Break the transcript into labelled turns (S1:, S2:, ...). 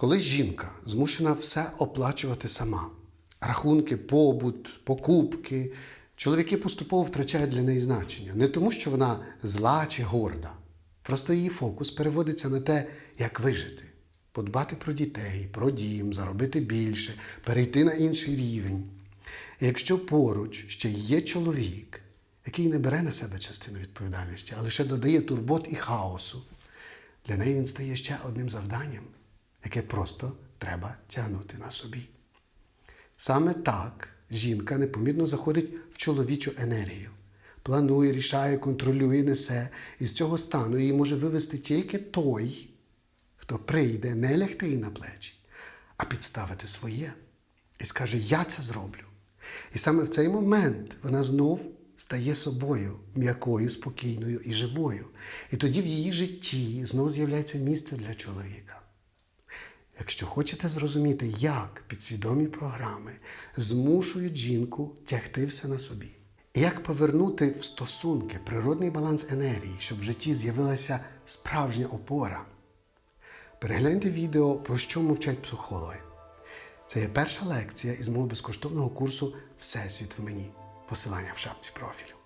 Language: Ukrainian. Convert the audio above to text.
S1: Коли жінка змушена все оплачувати сама, рахунки, побут, покупки, чоловіки поступово втрачають для неї значення. Не тому, що вона зла чи горда. Просто її фокус переводиться на те, як вижити, подбати про дітей, про дім, заробити більше, перейти на інший рівень. І якщо поруч ще є чоловік, який не бере на себе частину відповідальності, а лише додає турбот і хаосу, для неї він стає ще одним завданням, яке просто треба тягнути на собі. Саме так жінка непомітно заходить в чоловічу енергію. Планує, рішає, контролює, несе. І з цього стану її може вивести тільки той, хто прийде не лягти їй на плечі, а підставити своє. І скаже: Я це зроблю. І саме в цей момент вона знов стає собою, м'якою, спокійною і живою. І тоді в її житті знов з'являється місце для чоловіка. Якщо хочете зрозуміти, як підсвідомі програми змушують жінку тягти все на собі, як повернути в стосунки природний баланс енергії, щоб в житті з'явилася справжня опора, перегляньте відео, про що мовчать психологи. Це є перша лекція із мого безкоштовного курсу Всесвіт в мені. Посилання в шапці профілю.